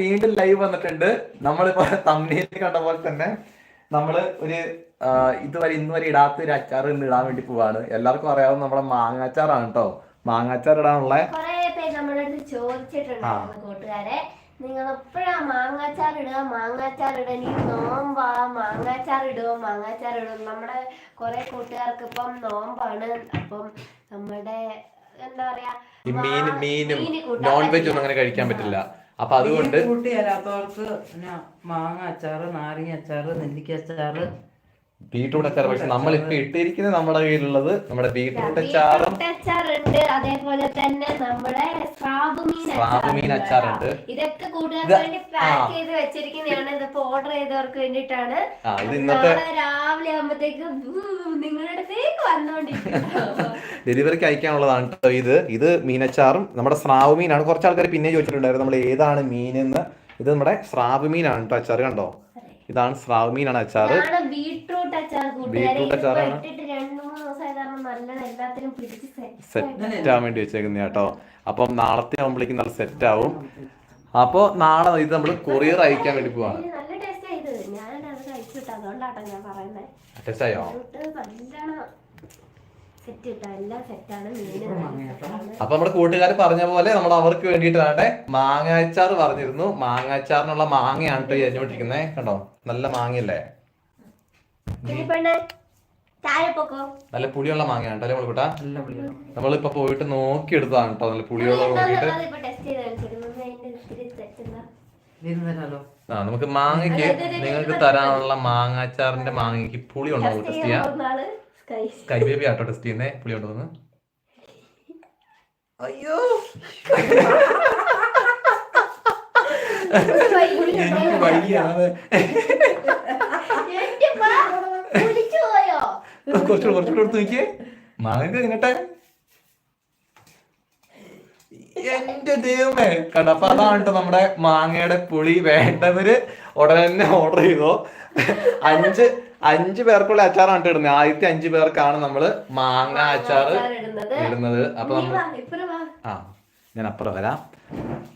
വീണ്ടും ലൈവ് വന്നിട്ടുണ്ട്. നമ്മളിപ്പോ തമ്മിൽ കണ്ട പോലെ തന്നെ നമ്മൾ ഒരു ഇതുവരെ ഇന്ന് വരെ ഇടാത്ത ഒരു അച്ചാർ ഇന്ന് ഇടാൻ വേണ്ടി പോവാണ്. എല്ലാവർക്കും അറിയാവുന്ന നമ്മുടെ മാങ്ങാച്ചാറാണ് കേട്ടോ മാങ്ങാച്ചാർ ഇടാനുള്ള കൂട്ടുകാരെ. നിങ്ങൾ എപ്പോഴാ മാങ്ങാച്ചാർ ഇടുക? മാങ്ങാച്ചാർ ഇടുക നീ നോമ്പാ? മാങ്ങാച്ചാർ ഇടുക മാങ്ങാച്ചാർ ഇടും നമ്മുടെ കൊറേ കൂട്ടുകാർക്ക് ഇപ്പം നോമ്പാണ്. അപ്പം നമ്മുടെ എന്താ പറയാ മീൻ മീനും നോൺ വെജ് ഒന്നും അങ്ങനെ കഴിക്കാൻ പറ്റില്ല. അപ്പൊ അതുകൊണ്ട് കൂട്ടി മാങ്ങ അച്ചാറ് നാരങ്ങ അച്ചാറ് നെല്ലിക്ക അച്ചാറ് ബീട്രൂട്ട് അച്ചാർ പക്ഷെ നമ്മൾ ഇപ്പൊ ഇട്ടിരിക്കുന്നത് നമ്മുടെ കയ്യിലുള്ളത് നമ്മുടെ ബീട്രൂട്ട് അച്ചാറും അച്ചാറുണ്ട്. അതേപോലെ തന്നെ നമ്മുടെ സ്രാബ് മീൻ സ്രാബ് മീൻ അച്ചാറുണ്ട്. ഇതൊക്കെ കൂട്ടുകാർക്ക് വേണ്ടി പാക്ക് ചെയ്ത് വെച്ചിരിക്കുന്നതാണ്. ഇതിപ്പോ ഓർഡർ ചെയ്തവർക്ക് വേണ്ടിയിട്ടാണ്. ആ ഇത് ഇന്നത്തെ നാളെ രാവിലെ ആകുമ്പോഴത്തേക്ക് നിങ്ങളുടെ അടുത്തേക്ക് വന്നോണ്ടിരിക്കും ഡെലിവറിക്ക് അയക്കാനുള്ളതാണ് കേട്ടോ ഇത്. ഇത് മീനച്ചാറും നമ്മുടെ സ്രാവ് മീനാണ് കുറച്ച് ആൾക്കാർ പിന്നെ ചോദിച്ചിട്ടുണ്ടായിരുന്നു. നമ്മൾ ഏതാണ് മീൻ എന്ന് ഇത് നമ്മുടെ സ്രാവ് മീനാണ് കേട്ടോ അച്ചാർ കണ്ടോ? ഇതാണ് സ്രാവ് മീനാണ് അച്ചാറ്. ഇതാണ് ബീട്രൂട്ട് അച്ചാർ ബീട്രൂട്ട് അച്ചാറാണ്. സെറ്റ് ആവാൻ വേണ്ടി വെച്ചേക്കുന്ന കേട്ടോ. അപ്പം നാളത്തെ ആവുമ്പോഴേക്കും നല്ല സെറ്റ് ആവും. അപ്പോൾ നാളെ ഇത് നമ്മൾ കൊറിയർ അയക്കാൻ വേണ്ടി പോവാണ്. ടേസ്റ്റ് ആയത് അപ്പൊ നമ്മുടെ കൂട്ടുകാർ പറഞ്ഞ പോലെ നമ്മൾ അവർക്ക് വേണ്ടിയിട്ടാണ് മാങ്ങാച്ചാർ പറഞ്ഞിരുന്നു. മാങ്ങാച്ചാറിനുള്ള മാങ്ങയാണ് കേട്ടോ എരിഞ്ഞോണ്ടിരിക്കുന്നത് കണ്ടോ? നല്ല മാങ്ങയല്ലേ? ഇനി പെണ്ണെ താഴെ പൊക്കോ? നല്ല പുളിയുള്ള മാങ്ങയാണ് കേട്ടോ അല്ലേ നമ്മൾക്കൂട്ടാ നമ്മളിപ്പൊ പോയിട്ട് നോക്കിയെടുത്തതാണ് കേട്ടോ. നല്ല പുളിയുള്ള നോക്കിയിട്ട് ആ നമുക്ക് മാങ്ങയ്ക്ക് നിങ്ങൾക്ക് തരാനുള്ള മാങ്ങാച്ചാറിന്റെ മാങ്ങയ്ക്ക് പുളി ഉണ്ടോ ടെസ്റ്റ് ചെയ്യാം. സ്കൈ ബേബി ആട്ടോ ടെസ്റ്റ് ചെയ്യുന്നേ. പുളി ഉണ്ടോ എന്ന് അയ്യോ. എനിക്ക് എന്റെ കുറച്ചുകൂടെ കുറച്ചുകൂടെ നോക്കിയേ. ദൈവമേ. അതാണ് നമ്മുടെ മാങ്ങയുടെ പുളി വേണ്ടവര് ഉടനെ തന്നെ ഓർഡർ ചെയ്തോ. അഞ്ച് അഞ്ച് പേർക്കുള്ള അച്ചാറാണ് ഇടുന്നത് ആദ്യത്തെ അഞ്ചു പേർക്കാണ് നമ്മൾ മാങ്ങ അച്ചാർ ഇടുന്നത്. അപ്പൊ നമ്മൾ ആ ഞാൻ അപ്പുറം വരാം.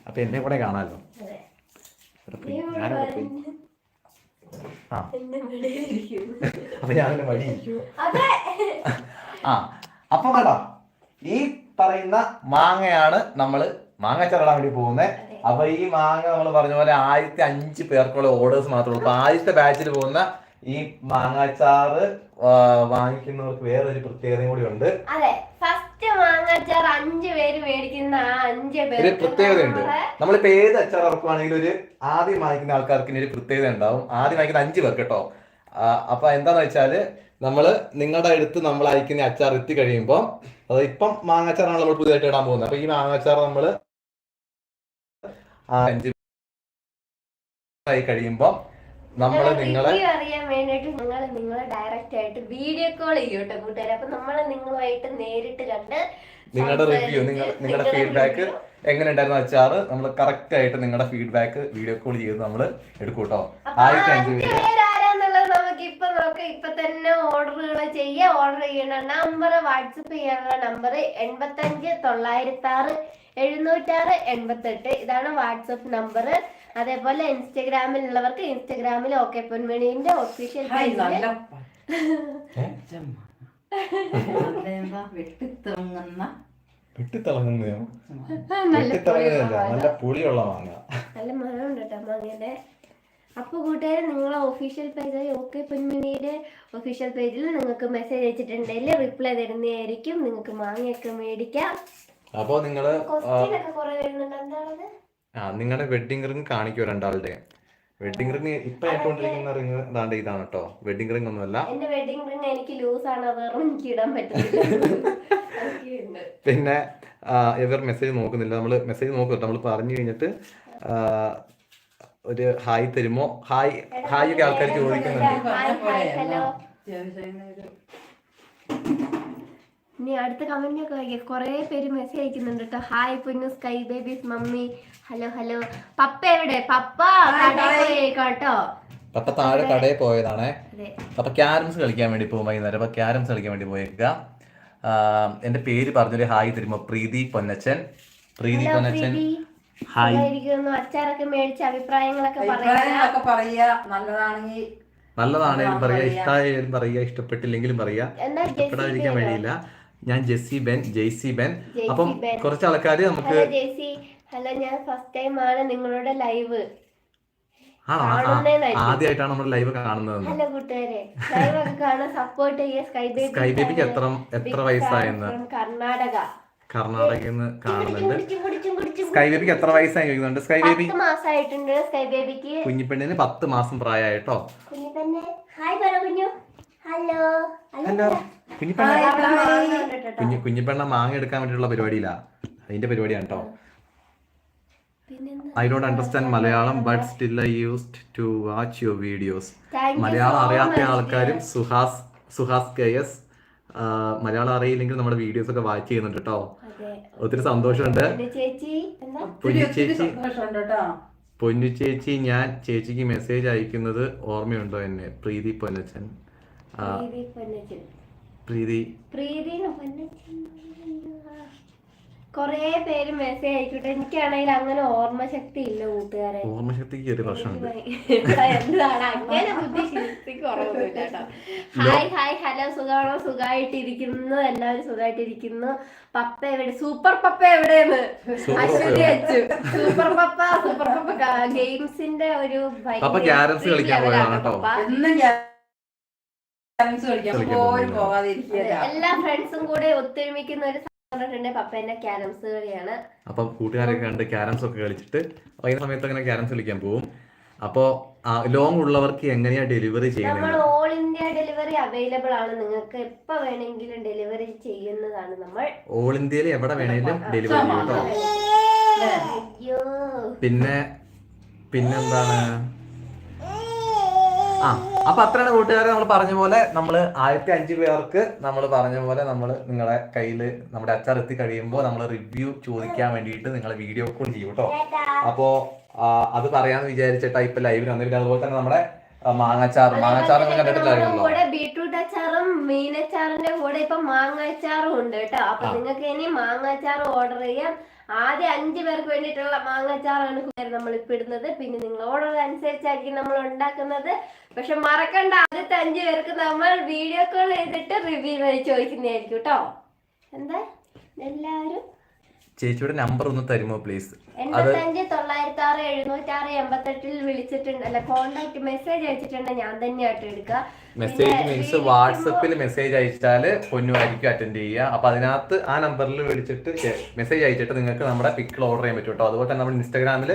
അപ്പൊ എന്നെ കൂടെ കാണാമല്ലോ അപ്പൊ ഞാൻ വഴി ആ അപ്പൊ കേട്ടോ ഈ പറയുന്ന മാങ്ങയാണ് നമ്മൾ മാങ്ങ ചെറുടാൻ വേണ്ടി പോകുന്നത് അപ്പൊ ഈ മാങ്ങ നമ്മൾ പറഞ്ഞ പോലെ ആദ്യത്തെ അഞ്ച് പേർക്കുള്ള ഓർഡേഴ്സ് മാത്രമേ ഉള്ളൂ. അപ്പൊ ആദ്യത്തെ ബാച്ചിൽ പോകുന്ന ഈ മാങ്ങാച്ചാറ് ആ, വാങ്ങിക്കുന്നവർക്ക് വേറൊരു പ്രത്യേകതയും കൂടി ഉണ്ട്. അതെ ഫസ്റ്റ് മാങ്ങാച്ചാർ അഞ്ച് പേര് മേടിക്കുന്ന ആ അഞ്ച് ഒരു പേർക്ക് പ്രത്യേകതയുണ്ട്. നമ്മളെ നമ്മളിപ്പോ ഏത് അച്ചാർ ഇറക്കുവാണെങ്കിലും ഒരു ആദ്യം വാങ്ങിക്കുന്ന ആൾക്കാർക്ക് ഇനി ഒരു പ്രത്യേകത ഉണ്ടാവും. ആദ്യം വാങ്ങിക്കുന്ന അഞ്ച് പേർക്ക് കേട്ടോ. ആ, അപ്പൊ എന്താന്ന് വെച്ചാൽ നമ്മൾ നിങ്ങളുടെ അടുത്ത് നമ്മൾ അയക്കുന്ന അച്ചാർ എത്തി കഴിയുമ്പോൾ അത് ഇപ്പം മാങ്ങാച്ചാറാണ് നമ്മൾ പുതിയതായിട്ട് ഇടാൻ പോകുന്നത്. അപ്പൊ ഈ മാങ്ങാച്ചാർ നമ്മൾ ആ അഞ്ച് ആയി കഴിയുമ്പോൾ നമ്മൾ ഞങ്ങളെ നിങ്ങളെ അറിയാൻ വേണ്ടിട്ട് നിങ്ങൾ നിങ്ങളെ ഡയറക്റ്റ് ആയിട്ട് വീഡിയോ കോൾ ചെയ്യൂട്ടോ കേട്ടോ കൂട്ടുകാരെ. അപ്പൊ നമ്മൾ നിങ്ങളുമായിട്ട് നേരിട്ട് കണ്ട് നിങ്ങളുടെ റിവ്യൂ നിങ്ങൾ നിങ്ങളുടെ ഫീഡ്ബാക്ക് എങ്ങനെ ഉണ്ടായിരുന്നു അച്ചാറ്? നമ്മൾ കറക്റ്റ് ആയിട്ട് നിങ്ങളുടെ ഫീഡ്ബാക്ക് വീഡിയോ കോൾ ചെയ്ത് നമ്മൾ എടുക്കൂട്ടോ. ആയിരത്തി അഞ്ച് പേര് ഇപ്പൊ നോക്കാം. ഇപ്പൊ തന്നെ ഓർഡറുകൾ ചെയ്യാം ഓർഡർ ചെയ്യണ. നമ്പർ വാട്സപ്പ് ചെയ്യാനുള്ള നമ്പർ എൺപത്തഞ്ച് തൊള്ളായിരത്തി ആറ് എഴുന്നൂറ്റാറ് എൺപത്തെട്ട്. ഇതാണ് വാട്സപ്പ് നമ്പർ അതേപോലെ ഇൻസ്റ്റഗ്രാമിലുള്ളവർക്ക് ഇൻസ്റ്റഗ്രാമിൽ ഓക്കെ പൊന്മണിന്റെ ഒഫീഷ്യൽ വെട്ടിത്തിളങ്ങുന്ന വെട്ടിത്തിളങ്ങുന്നയോ നല്ല നല്ല പുളിയുള്ള മാങ്ങ. നല്ല മണമുണ്ട് കേട്ടോ മാങ്ങയുടെ അപ്പോൾ കൂട്ടുകാരെ നിങ്ങളെ ഒഫീഷ്യൽ പേജായ ഓക്കെ പൊന്മണിയുടെ ഒഫീഷ്യൽ പേജിൽ നിങ്ങൾക്ക് മെസ്സേജ് അയച്ചിട്ടുണ്ടെങ്കിൽ റിപ്ലൈ തരുന്നതായിരിക്കും. നിങ്ങൾക്ക് മാങ്ങയൊക്കെ മേടിക്കാം. അപ്പോ നിങ്ങൾ ആ, ക്വസ്റ്റ്യൻ ഒക്കെ കുറെ വരുന്നുണ്ട്. എന്താണത്? ആ നിങ്ങളുടെ വെഡിങ് റിംഗ് കാണിക്കോ രണ്ടാളുടെ? വെഡിങ് റിംഗ് ഇപ്പൊ ഇട്ടുകൊണ്ടിരിക്കുന്ന റിംഗ് ദാണ്ട് ഇതാണ് കേട്ടോ വെഡിങ് റിംഗ് ഒന്നുമല്ല. എന്റെ വെഡിങ് റിംഗ് എനിക്ക് ലൂസ് ആണ് വേറെ എനിക്ക് ഇടാൻ പറ്റുന്നില്ല എനിക്കുണ്ട്. പിന്നെ ആ, ഇവർ മെസ്സേജ് നോക്കുന്നില്ല. നമ്മൾ മെസ്സേജ് നോക്കും നമ്മൾ പറഞ്ഞു കഴിഞ്ഞിട്ട് ആ, ഒരു ഹായ് തരുമോ? ഹായ് ഹായ് ഒക്കെ ആൾക്കാർ ചോദിക്കുന്നുണ്ട്. Hi, hi, hello. ഒരു ഇനി അടുത്ത കമന്റ് ഒക്കെ വായിക്കാം. കുറേ പേര് മെസ്സേജ് അയക്കുന്നുണ്ട് കേട്ടോ. Hi Ponnu sky babies mummy. Hello hello papa എവിടെ? പപ്പ പോയേക്കാം കേട്ടോ. അപ്പൊ താഴെ കടയിൽ പോയതാണേ. അപ്പൊ ക്യാരംസ് കളിക്കാൻ വേണ്ടി പോകും വൈകുന്നേരം. അപ്പൊ ക്യാരംസ് കളിക്കാൻ വേണ്ടി പോയേക്കുക. എന്റെ പേര് പറഞ്ഞൊരു ഹായ് തരുമോ? പ്രീതി പൊന്നച്ചൻ. പ്രീതി പൊന്നച്ചൻ. ഹായ് അച്ചാറൊക്കെ മേടിച്ച് അഭിപ്രായങ്ങളൊക്കെ പറയാം. പറയുക നല്ലതാണെങ്കിൽ നല്ലതാണെങ്കിലും പറയാ. ഇഷ്ടായാലും ഇഷ്ടമായാലും പറയാ. ഇഷ്ടപ്പെട്ടില്ലെങ്കിലും പറയാ. ഇഷ്ടപ്പെടാതിരിക്കാൻ വേണ്ടിയില്ല. വഴിയില്ല ഞാൻ ജെസ്സി ബെൻ ജെയ്സി ബെൻ. അപ്പം കുറച്ച് ആൾക്കാർ നമുക്ക് ഹലോ ഞാൻ ഫസ്റ്റ് ടൈം ആണ് നിങ്ങളുടെ ലൈവ് ആദ്യമായിട്ടാണ് നമ്മൾ ലൈവ് കാണുന്നത്. സ്കൈ ബേബി ബേബിക്ക് എത്ര എത്ര വയസ്സായെന്ന്? കർണാടക. കർണാടകയിൽ നിന്ന് കാണുന്നുണ്ട്. കുടിച്ചും കുടിച്ചും കുടിച്ചും സ്കൈ ബേബിക്ക് എത്ര വയസ്സായി ചോദിക്കുന്നുണ്ട്? സ്കൈ ബേബി മാസമായിട്ടുണ്ട് സ്കൈ ബേബിക്ക് കുഞ്ഞിപ്പെണ്ണിന് പത്ത് മാസം പ്രായമായിട്ടോ? കുഞ്ഞിപ്പെണ്ണ്. ഹായ് പറ കുഞ്ഞു. ഹലോ. ഹലോ. കുഞ്ഞിപ്പെണ്ണ. കുഞ്ഞു കുഞ്ഞു കുഞ്ഞിപ്പെണ്ണ മാങ്ങ എടുക്കാൻ വേണ്ടിയിട്ടുള്ള പരിപാടിയില്ല അതിന്റെ പരിപാടിയാണ് കേട്ടോ I don't understand Malayalam but still I used to watch your videos Malayalam അറിയാത്ത ആൾക്കാരും സുഹാസ് സുഹാസ് കെ എസ് മലയാളം അറിയില്ലെങ്കിൽ നമ്മുടെ വീഡിയോസ് ഒക്കെ വാച്ച് ചെയ്യുന്നുണ്ട് കേട്ടോ ഒത്തിരി സന്തോഷമുണ്ട്. പൊന്നു ചേച്ചി സന്തോഷമുണ്ട് കേട്ടോ പൊന്നു ചേച്ചി ഞാൻ ചേച്ചിക്ക് മെസ്സേജ് അയക്കുന്നത് ഓർമ്മയുണ്ടോ എന്നെ? പ്രീതി പൊന്നച്ചൻ. പ്രീതി പൊന്നച്ചൻ. പ്രീതി. പ്രീതി പൊന്നച്ചൻ. കൊറേ പേര് മെസ്സേജ് അയക്കട്ടെ. എനിക്കാണെങ്കിൽ അങ്ങനെ ഓർമ്മശക്തി ഇല്ല കൂട്ടുകാരെ. ഓർമ്മശക്തിക്ക് ഒരു പ്രശ്നമുണ്ട്. എന്താണ്? അങ്ങനെ ബുദ്ധിശക്തി കുറവൊന്നുമില്ല കേട്ടോ. ഹായ് ഹായ് ഹലോ സുഖമാണോ? സുഖമായിട്ടിരിക്കുന്നു എല്ലാവരും സുഖമായിട്ടിരിക്കുന്നു പപ്പ എവിടെ? സൂപ്പർ പപ്പ എവിടെയെന്ന്? Super Aswathy. Achu. Super papa super papa. ഗെയിംസിന്റെ ഒരു ഭയങ്കര പപ്പ ക്യാരംസ് കളിക്കാൻ കേട്ടോ. എല്ലാ ഫ്രണ്ട്സും കൂടെ ഒത്തൊരുമിക്കുന്ന ഒരു പറഞ്ഞിട്ടുണ്ട് പപ്പേന്റെ ക്യാരംസ് കളിയാണ്. അപ്പം കൂട്ടുകാരൊക്കെ കണ്ട് ക്യാരംസ് ഒക്കെ കളിച്ചിട്ട് വൈകുന്ന സമയത്ത് അങ്ങനെ ക്യാരംസ് കളിക്കാൻ പോകും അപ്പോൾ ലോങ് ഉള്ളവർക്ക് എങ്ങനെയാ ഡെലിവറി നമ്മൾ ചെയ്യുന്നത് ഓൾ ഇന്ത്യ ഡെലിവറി അവൈലബിൾ ആണ്. നിങ്ങൾക്ക് എപ്പോ വേണമെങ്കിലും ഡെലിവറി ചെയ്യുന്നതാണ് നമ്മൾ ഓൾ ഇന്ത്യയിൽ എവിടെ വേണമെങ്കിലും ഡെലിവറി ചെയ്യും കേട്ടോ. അയ്യോ. പിന്നെ പിന്നെന്താണ്? ആ അപ്പൊ അത്രയാണ് കൂട്ടുകാരെ നമ്മൾ പറഞ്ഞ പോലെ നമ്മൾ ആയിരത്തി അഞ്ച് പേർക്ക് നമ്മൾ പറഞ്ഞ പോലെ നമ്മൾ നിങ്ങളെ കയ്യിൽ നമ്മുടെ അച്ചാർ എത്തി കഴിയുമ്പോൾ നമ്മൾ റിവ്യൂ ചോദിക്കാൻ വേണ്ടിയിട്ട് നിങ്ങളെ വീഡിയോ കോൾ ചെയ്യും കേട്ടോ അപ്പോ അത് പറയാന്ന് വിചാരിച്ചിട്ടാ ഇപ്പൊ ലൈവിൽ വന്നത് പിന്നെ അതുപോലെ തന്നെ നമ്മുടെ മാങ്ങാച്ചാർ മാങ്ങാച്ചാർ കണ്ടിട്ടില്ലായിരുന്നല്ലോ ബീട്രൂട്ട് അച്ചാറും മീനച്ചാറിന്റെ കൂടെ ഇപ്പൊ മാങ്ങാച്ചാറും ഉണ്ട് കേട്ടോ അപ്പൊ നിങ്ങൾക്ക് ഇനി മാങ്ങാച്ചാർ ഓർഡർ ചെയ്യാം. ആദ്യം അഞ്ചു പേർക്ക് വേണ്ടിയിട്ടുള്ള മാങ്ങാച്ചാറാണ് നമ്മൾ ഇപ്പൊ ഇടുന്നത്. പിന്നെ നിങ്ങൾ ഓർഡർ അനുസരിച്ചായിരിക്കും നമ്മൾ ഉണ്ടാക്കുന്നത്. പക്ഷെ മറക്കണ്ട ആദ്യത്തെ അഞ്ചു പേർക്ക് നമ്മൾ വീഡിയോ കോൾ ചെയ്തിട്ട് റിവ്യൂ ചോദിക്കുന്നതായിരിക്കും കേട്ടോ. എന്താ? എല്ലാവരും ചേച്ചിയുടെ നമ്പർ ഒന്ന് തരുമോ പ്ലീസ് അത് എൺപത്തഞ്ച് തൊള്ളായിരത്തി ആറ് എഴുന്നൂറ്റി ആറ് എൺപത്തെട്ടിൽ വിളിച്ചിട്ടുണ്ട്. അല്ല കോണ്ടാക്ട് മെസ്സേജ് അയച്ചിട്ടുണ്ട്. ഞാൻ തന്നെയായിട്ട് എടുക്കുക. മെസ്സേജ് പിന്നെ മീൻസ് വാട്സപ്പിൽ മെസ്സേജ് അയച്ചാൽ പൊന്നുമായിരിക്കും അറ്റൻഡ് ചെയ്യുക. അപ്പൊ അതിനകത്ത് ആ നമ്പറിൽ വിളിച്ചിട്ട് മെസ്സേജ് അയച്ചിട്ട് നിങ്ങൾക്ക് നമ്മുടെ പിക്കിൾ ഓർഡർ ചെയ്യാൻ പറ്റും കേട്ടോ അതുപോലെ തന്നെ നമ്മുടെ ഇൻസ്റ്റാഗ്രാമിൽ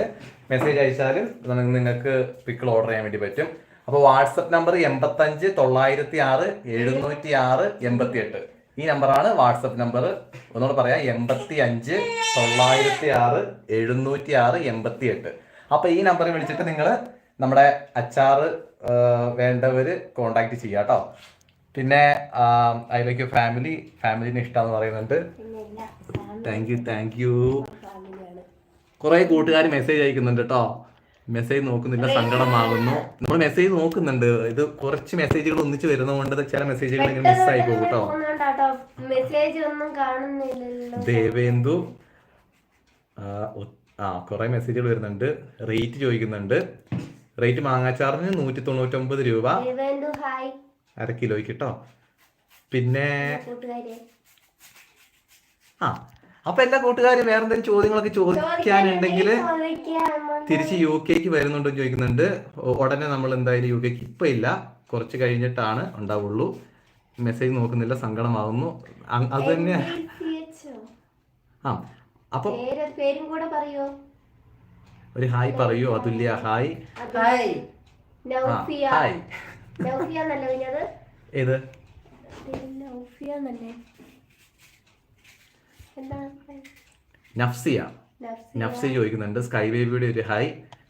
മെസ്സേജ് അയച്ചാലും നി- നിങ്ങൾക്ക് പിക്കിൾ ഓർഡർ ചെയ്യാൻ വേണ്ടി പറ്റും. അപ്പോൾ വാട്സപ്പ് നമ്പർ എൺപത്തഞ്ച് തൊള്ളായിരത്തി ആറ് എഴുന്നൂറ്റി ആറ് എൺപത്തി എട്ട് ഈ നമ്പറാണ് വാട്സപ്പ് നമ്പർ ഒന്നുകൂടെ പറയാം എൺപത്തി അഞ്ച് തൊള്ളായിരത്തി ആറ് എഴുന്നൂറ്റി ആറ് എൺപത്തി എട്ട് അപ്പൊ ഈ നമ്പറിൽ വിളിച്ചിട്ട് നിങ്ങൾ നമ്മുടെ അച്ചാറ് വേണ്ടവർ കോണ്ടാക്ട് ചെയ്യാം കേട്ടോ. പിന്നെ അതിലേക്ക് ഫാമിലി ഫാമിലിന് ഇഷ്ടമെന്ന് പറയുന്നുണ്ട്. താങ്ക് യു താങ്ക് യു കുറെ കൂട്ടുകാർ മെസ്സേജ് അയക്കുന്നുണ്ട് കേട്ടോ. മെസ്സേജ് നോക്കുന്നില്ല സങ്കടമാകുന്നു. നമ്മൾ മെസ്സേജ് നോക്കുന്നുണ്ട്. ഇത് കുറച്ച് മെസ്സേജുകൾ ഒന്നിച്ച് വരുന്നതുകൊണ്ട് ചില മെസ്സേജുകൾ ഇങ്ങനെ മിസ്സായി പോകും കേട്ടോ മെസ്സേജ് ഒന്നും കാണുന്നില്ലല്ലോ. ദേവേന്ദു ആ, കുറെ മെസ്സേജുകൾ വരുന്നുണ്ട്. റേറ്റ് ചോദിക്കുന്നുണ്ട്. റേറ്റ് മാങ്ങാച്ചാറിന് നൂറ്റി തൊണ്ണൂറ്റൊമ്പത് രൂപ. അര കിലോയ്ക്ക് കേട്ടോ പിന്നെ ആ അപ്പൊ എല്ലാ കൂട്ടുകാരും വേറെ എന്തെങ്കിലും ചോദ്യങ്ങളൊക്കെ ചോദിക്കാനുണ്ടെങ്കിൽ ചോദിക്കാം. തിരിച്ച് യു കെക്ക് വരുന്നുണ്ടോ എന്ന് ചോദിക്കുന്നുണ്ട്. ഉടനെ നമ്മൾ എന്തായാലും യു കെക്ക് ഇപ്പൊ ഇല്ല. കുറച്ച് കഴിഞ്ഞിട്ടാണ് ഉണ്ടാവുള്ളൂ. മെസ്സേജ് നോക്കുന്നില്ല സങ്കടമാകുന്നു അത് തന്നെ. ആ അപ്പൊ പേര് പേരും കൂടെ പറയോ? ഒരു ഹായ് പറയൂ. അതുല്യ ഹായ്. ഹായ്. ഏത്? നൗഫിയ എന്താ നഫ്സിയ. നഫ്സിയ. ചോദിക്കുന്നുണ്ട്. സ്കൈ ബേബിയുടെ ഒരു ഹൈ.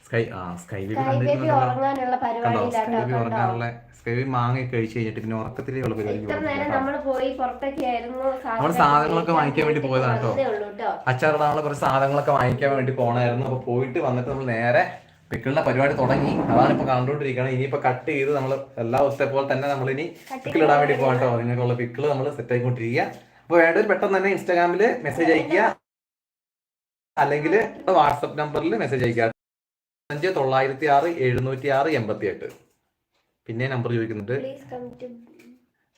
സ്കൈ ആ സ്കൈ ബേബി കണ്ടോ? സ്കൈ ബേബി ഉറങ്ങാനുള്ള സ്കൈ ബേബി മാങ്ങ കഴിച്ചു കഴിഞ്ഞിട്ട് പിന്നെ ഉറക്കത്തിലേ ഉള്ള പരിപാടി നമ്മൾ സാധനങ്ങളൊക്കെ വാങ്ങിക്കാൻ വേണ്ടി പോയതാണ് കേട്ടോ. അച്ചാറിടാനുള്ള കുറച്ച് സാധനങ്ങളൊക്കെ വാങ്ങിക്കാൻ വേണ്ടി പോണായിരുന്നു. അപ്പൊ പോയിട്ട് വന്നിട്ട് നമ്മൾ നേരെ പിക്കിളിന്റെ പരിപാടി തുടങ്ങി. അതാണ് ഇപ്പൊ കണ്ടുകൊണ്ടിരിക്കണം. ഇനിയിപ്പോ കട്ട് ചെയ്ത് നമ്മൾ എല്ലാ ദിവസത്തെ പോലെ തന്നെ നമ്മൾ ഇനി പിക്കിൾ ഇടാൻ വേണ്ടി പോകാം കേട്ടോ. നിങ്ങൾക്കുള്ള പിക്കിൾ നമ്മൾ സെറ്റ് ആയിക്കൊണ്ടിരിക്കുക അപ്പൊ വേണ്ടവർ പെട്ടെന്ന് തന്നെ ഇൻസ്റ്റാഗ്രാമിൽ മെസ്സേജ് അയക്കുക അല്ലെങ്കിൽ വാട്സപ്പ് നമ്പറിൽ മെസ്സേജ് അയക്കുക അഞ്ച് തൊള്ളായിരത്തി ആറ് എഴുന്നൂറ്റി ആറ് എൺപത്തി എട്ട് പിന്നെ നമ്പർ ചോദിക്കുന്നുണ്ട്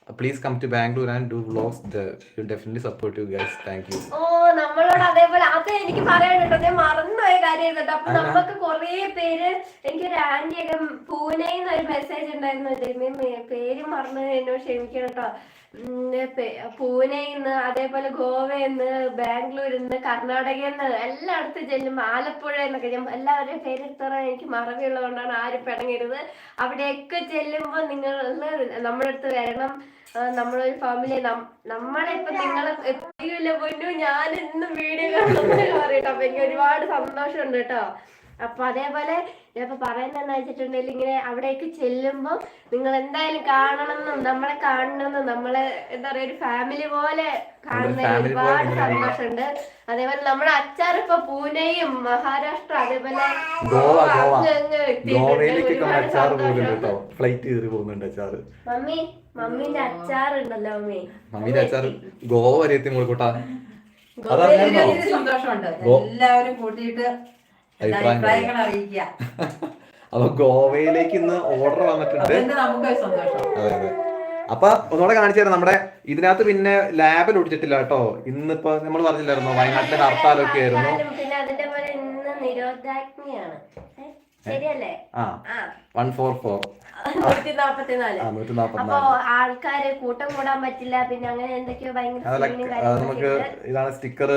please come to Bangalore and do vlogs definitely support you guys thank you ഓ നമ്മളോട് അതേപോലെ അത് എനിക്ക് പറയാനുണ്ടോ ഞാൻ മറന്നുപോയ കാര്യം കേട്ടോ. അപ്പൊ നമുക്ക് കുറേ പേര് എനിക്ക് എനിക്കൊരു ആന്റിയൊക്കെ പൂനെന്ന് ഒരു മെസ്സേജ് ഉണ്ടായിരുന്നു പേര് മറന്നു എന്നോട് ക്ഷമിക്കണം കേട്ടോ. പൂനെന്ന് അതേപോലെ ഗോവയെന്ന് ബാംഗ്ലൂരിന്ന് കർണാടകന്ന് എല്ലായിടത്തും ചെല്ലും ആലപ്പുഴ എന്നൊക്കെ ഞാൻ എല്ലാവരുടെയും പേരെടുത്തോളം എനിക്ക് മറവിയുള്ളതുകൊണ്ടാണ് ആരും പിടങ്ങരുത് അവിടെയൊക്കെ ചെല്ലുമ്പോൾ നിങ്ങൾ നമ്മുടെ അടുത്ത് വരണം. നമ്മളൊരു ഫാമിലി നമ്മളെ ഇപ്പൊ നിങ്ങളെ എപ്പോഴും പൊന്നു? ഞാൻ ഇന്നും വീഡിയോ കാണുന്നു പറയട്ടോ. അപ്പൊ എനിക്ക് ഒരുപാട് സന്തോഷമുണ്ട് കേട്ടോ. അപ്പൊ അതേപോലെ ഞാനിപ്പോ പറയുന്ന പറയുന്നതെന്ന് വെച്ചിട്ടുണ്ടെങ്കിൽ ഇങ്ങനെ അവിടേക്ക് ചെല്ലുമ്പോൾ നിങ്ങൾ എന്തായാലും കാണണമെന്നും നമ്മളെ കാണണമെന്നും നമ്മളെ എന്താ പറയാ ഒരു ഫാമിലി പോലെ കാണുന്ന ഒരുപാട് സന്തോഷമുണ്ട്. അതേപോലെ നമ്മുടെ അച്ചാർ ഇപ്പൊ പൂനെയും മഹാരാഷ്ട്ര അതേപോലെ ഒരുപാട് അച്ചാർ സന്തോഷം. അച്ചാർ മമ്മി മമ്മീന്റെ അച്ചാറുണ്ടല്ലോ മമ്മി. മമ്മീന്റെ അച്ചാർ ഗോവ വരെ എത്തി മുൾക്കൂട്ടാ സന്തോഷമുണ്ട്. എല്ലാവരും കൂട്ടിയിട്ട് അഭിപ്രായങ്ങൾ അറിയിക്കുക. അപ്പൊ ഗോവയിലേക്ക് ഇന്ന് ഓർഡർ വന്നിട്ടുണ്ട്. അതുകൊണ്ട് നമുക്ക് സന്തോഷം. അതെ അതെ. അപ്പൊ ഒന്നുകൂടെ കാണിച്ചു തരാം. നമ്മുടെ ഇതിനകത്ത് പിന്നെ ലാബിൽ ഒടിച്ചിട്ടില്ല കേട്ടോ. ഇന്നിപ്പോ നമ്മൾ പറഞ്ഞില്ലായിരുന്നോ? വയനാട്ടിലെ ഹർത്താലൊക്കെ ആയിരുന്നു. ആ. വൺ ഫോർ ഫോർ ആൾക്കാര് കൂട്ടം കൂടാൻ പറ്റില്ല പിന്നെ അങ്ങനെ എന്തൊക്കെയോ നമുക്ക്. ഇതാണ് സ്റ്റിക്കർ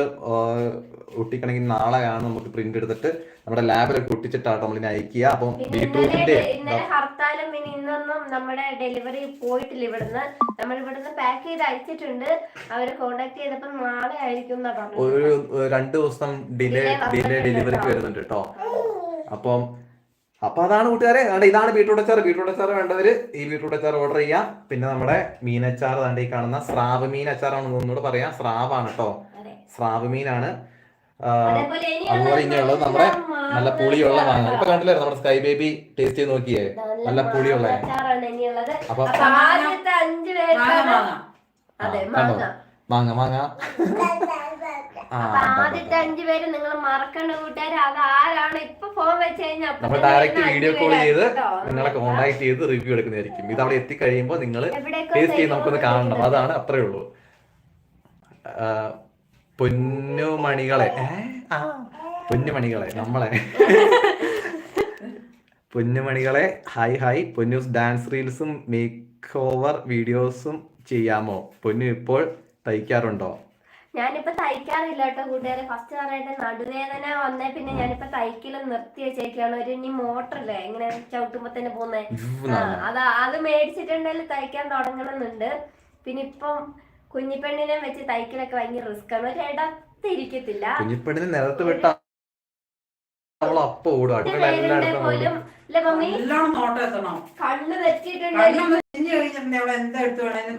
ഒട്ടിക്കണമെങ്കിൽ നാളെയാണ് നമുക്ക് പ്രിന്റ് എടുത്തിട്ട് നമ്മുടെ ലാബിലൊക്കെ ഒട്ടിച്ചിട്ടാണ് നമ്മൾ ഇനി അയക്കുക. അപ്പം ബീട്രൂട്ടിന്റെ ഇന്നലെ ഹർത്താലും പിന്നെ ഇന്നൊന്നും നമ്മുടെ ഡെലിവറി പോയിട്ടില്ല ഇവിടുന്ന്. നമ്മൾ ഇവിടുന്ന് പാക്ക് ചെയ്ത് അയച്ചിട്ടുണ്ട്. അവർ കോണ്ടാക്ട് ചെയ്തപ്പോ നാളെ ആയിരിക്കും ഒരു രണ്ടു ദിവസം ഡിലേ ഡിലേ ഡെലിവറിക്ക് വരുന്നുണ്ട് കേട്ടോ. അപ്പം അപ്പൊ അതാണ് കൂട്ടുകാരെ അതുകൊണ്ട് ഇതാണ് ബീട്രൂട്ട് അച്ചാർ ബീട്രൂട്ട് അച്ചാർ വേണ്ടവര് ഈ ബീട്രൂട്ട് അച്ചാർ ഓർഡർ ചെയ്യാം. പിന്നെ നമ്മുടെ മീനച്ചാർ ദാണ്ട് ഈ കാണുന്ന സ്രാവ് മീൻ അച്ചാറാണ് ഒന്നുകൂടെ പറയാം. സ്രാവാണ് കേട്ടോ അതെ. സ്രാവ് മീനാണ്. അതുപോലെ ഇനിയുള്ളത് നമ്മുടെ നല്ല പുളിയുള്ള മാങ്ങ. ഇപ്പൊ കണ്ടില്ലായിരുന്നു നമ്മുടെ സ്കൈ ബേബി ടേസ്റ്റ് ചെയ്ത് നോക്കിയേ? നല്ല പുളിയുള്ള. അപ്പൊ മാങ്ങ മാങ്ങ. അപ്പൊ ആദ്യത്തെ അഞ്ചു പേര് നിങ്ങൾ മറക്കേണ്ട കൂട്ടുകാർ അത് ആരാണ്? ഇപ്പൊ ഫോൺ വെച്ച് കഴിഞ്ഞാൽ നമ്മൾ ഡയറക്റ്റ് വീഡിയോ കോൾ ചെയ്ത്. നിങ്ങളെ കോൺടാക്ട് ചെയ്ത് റിവ്യൂ എടുക്കുന്നതായിരിക്കും. ഇത് അവിടെ എത്തിക്കഴിയുമ്പോൾ നിങ്ങൾ ടേസ്റ്റ് ചെയ്ത് നമുക്കൊന്ന് കാണണം. അതാണ് അത്രേ ഉള്ളൂ. പൊന്നുമണികളെ. പൊന്നുമണികളെ നമ്മളെ. പൊന്നുമണികളെ ഹായ് ഹായ് പൊന്നൂസ് ഡാൻസ് റീൽസും മേക്ക് ഓവർ വീഡിയോസും ചെയ്യാമോ? പൊന്നു ഇപ്പോൾ തയ്ക്കാറുണ്ടോ? ഞാനിപ്പോ തയ്ക്കാറില്ല കേട്ടോ കൂട്ടുകാരെ. ഫസ്റ്റ് പറഞ്ഞിട്ട് നടുവേദന വന്നേ പിന്നെ ഞാനിപ്പോ തയ്ക്കലും നിർത്തി വെച്ചേക്കാണ് ഒരു ഇനി മോട്ടറല്ലേ ഇങ്ങനെ ചവിട്ടുമ്പോ തന്നെ പോകുന്നേ. ആ, അതാ അത് മേടിച്ചിട്ടുണ്ടെങ്കിൽ തയ്ക്കാൻ തുടങ്ങണമെന്നുണ്ട്. പിന്നെ ഇപ്പം കുഞ്ഞിപ്പെണ്ണിനെ വെച്ച് തയ്ക്കലൊക്കെ ഭയങ്കര റിസ്ക് ആണ്. ഒരു ഇടത്തിരിക്കത്തില്ല. കുഞ്ഞിപ്പെണ്ണിനെ നിലത്ത് വിട്ട പോലും അല്ലെ മമ്മി. നല്ലോണം നോട്ടം എത്തണം. കണ്ണ് തെറ്റിയിട്ടുണ്ടെങ്കിൽ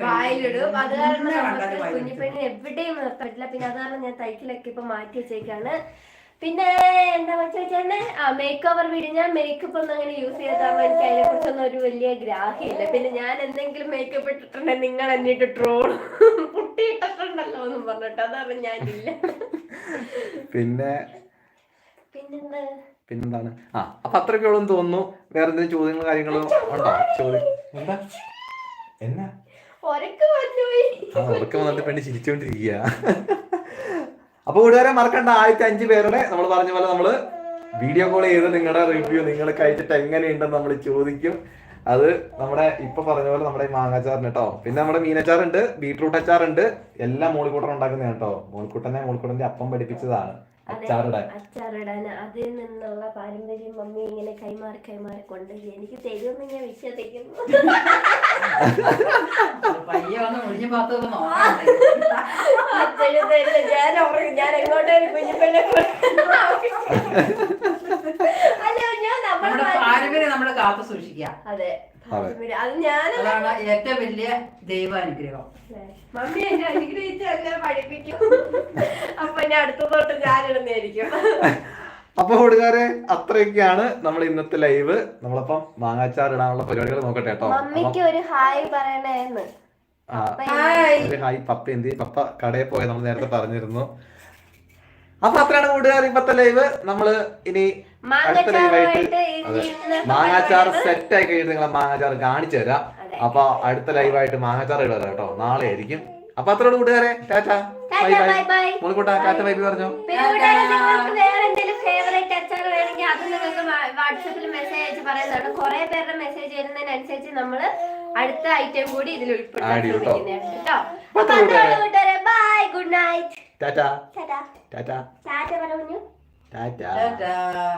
വായിലിടും. അത് കാരണം എന്നെ. കുഞ്ഞിപ്പെണ്ണിന് എവിടെയും നിർത്താൻ പറ്റില്ല. പിന്നെ അത് കാരണം ഞാൻ തൈക്കിലൊക്കെ ഇപ്പൊ മാറ്റി വെച്ചേക്കാണ്. പിന്നെ എന്താ വെച്ചാൽ ആ മേക്ക് ഓവർ വീഡിയോ ഞാൻ മേക്കപ്പ് ഒന്നും അങ്ങനെ യൂസ് ചെയ്താൽ എനിക്ക് അതിനെ കുറിച്ചൊന്നും ഒരു വലിയ ഗ്രാഹ്യമില്ല. പിന്നെ ഞാൻ എന്തെങ്കിലും മേക്കപ്പ് ഇട്ടിട്ടുണ്ടെങ്കിൽ നിങ്ങൾ എന്നിട്ട് ട്രോൾ കുട്ടിയിട്ടിട്ടുണ്ടല്ലോ എന്നും പറഞ്ഞിട്ട്. അതാണ് ഞാനില്ല. പിന്നെ പിന്നെന്താ? പിന്നെന്താണ്? ആ അപ്പൊ അത്രയൊക്കെ ഉള്ളൂ തോന്നുന്നു. വേറെ എന്തെങ്കിലും ചോദ്യങ്ങളും കാര്യങ്ങളും ഉണ്ടോ? ചോദ്യം എന്താ? എന്നാ? ആ ഉറക്കം വന്നിട്ട് പെണ്ണ് ചിരിച്ചോണ്ടിരിക്കുക അപ്പൊ കൂട്ടുകാരെ മറക്കണ്ട ആദ്യത്തെ അഞ്ചു പേരുടെ നമ്മൾ പറഞ്ഞ പോലെ നമ്മൾ വീഡിയോ കോൾ ചെയ്ത് നിങ്ങളുടെ റിവ്യൂ നിങ്ങൾക്ക് അയച്ചിട്ട് എങ്ങനെയുണ്ടെന്ന് നമ്മൾ ചോദിക്കും. അത് നമ്മുടെ ഇപ്പൊ പറഞ്ഞ പോലെ നമ്മുടെ ഈ മാങ്ങാച്ചാറിന് കേട്ടോ പിന്നെ നമ്മുടെ മീനച്ചാറുണ്ട് ബീട്രൂട്ട് അച്ചാറുണ്ട് എല്ലാം മോളിക്കൂട്ടൻ ഉണ്ടാക്കുന്നതാണ് കേട്ടോ മോളിക്കൂട്ടനെ മോളിക്കൂട്ടന്റെ അപ്പം പഠിപ്പിച്ചതാണ്. അച്ചാറിടാൻ. അതിൽ നിന്നുള്ള പാരമ്പര്യം മമ്മി ഇങ്ങനെ കൈമാറി കൈമാറി കൊണ്ട് എനിക്ക് തരുമെന്ന് ഞാൻ വിശ്വസിക്കുന്നു. ഞാൻ. ഞാൻ എങ്ങോട്ടേ കുഞ്ഞിപ്പെണ്ണെ കൊണ്ട് അല്ല ഞാൻ നമ്മുടെ പാരമ്പര്യം നമ്മൾ കാത്തു സൂക്ഷിക്കുക. അതെ. ഞാൻ അതാണ് ഏറ്റവും വലിയ ദൈവാനുഗ്രഹം മമ്മി എന്നെ അനുഗ്രഹിച്ച് അങ്ങനെ പഠിപ്പിക്കും. അപ്പൊ ഞാൻ അടുത്ത തൊട്ട് ഞാനിടുന്നതായിരിക്കും അപ്പൊ കൂട്ടുകാരെ അത്രയൊക്കെയാണ് നമ്മൾ ഇന്നത്തെ ലൈവ്. നമ്മളപ്പം മാങ്ങാച്ചാർ ഇടാനുള്ള പരിപാടികൾ നോക്കട്ടെ കേട്ടോ. മമ്മിക്ക് ഒരു ഹായ് പറയണേന്ന്. ഹായ്. ഒരു ഹായ് പപ്പ എന്ത് പപ്പ കടയിൽ പോയത് നമ്മൾ നേരത്തെ പറഞ്ഞിരുന്നു. അപ്പൊ അത്രയാണ് കൂട്ടുകാർ ഇപ്പത്തെ ലൈവ് നമ്മൾ ഇനി അടുത്ത ലൈവായിട്ട് മാങ്ങാച്ചാർ സെറ്റ് ആയി കഴിഞ്ഞിട്ട് നിങ്ങളെ മാങ്ങാച്ചാർ കാണിച്ചു തരാം. അപ്പൊ അടുത്ത ലൈവായിട്ട് മാങ്ങാച്ചാർ ഇടാം കേട്ടോ. നാളെ ആയിരിക്കും. അപ്പൊ അത്രയോട് കൂട്ടുകാരെ. Tata. Bye bye. മോളിക്കൂട്ടാ tata bye bye പറഞ്ഞോ. അത് നിങ്ങൾക്ക് വാട്സപ്പിൽ മെസ്സേജ് അയച്ച് പറയുന്നതാണ്. കുറെ പേരുടെ മെസ്സേജ് വരുന്നതിനനുസരിച്ച് നമ്മൾ അടുത്ത ഐറ്റം കൂടി ഇതിൽ ഉൾപ്പെടുത്താൻ കേട്ടോ. അപ്പൊ. കൂട്ടുകാരെ. Bye good night tata tata tata tata പറഞ്ഞു ടാറ്റ ടാറ്റാ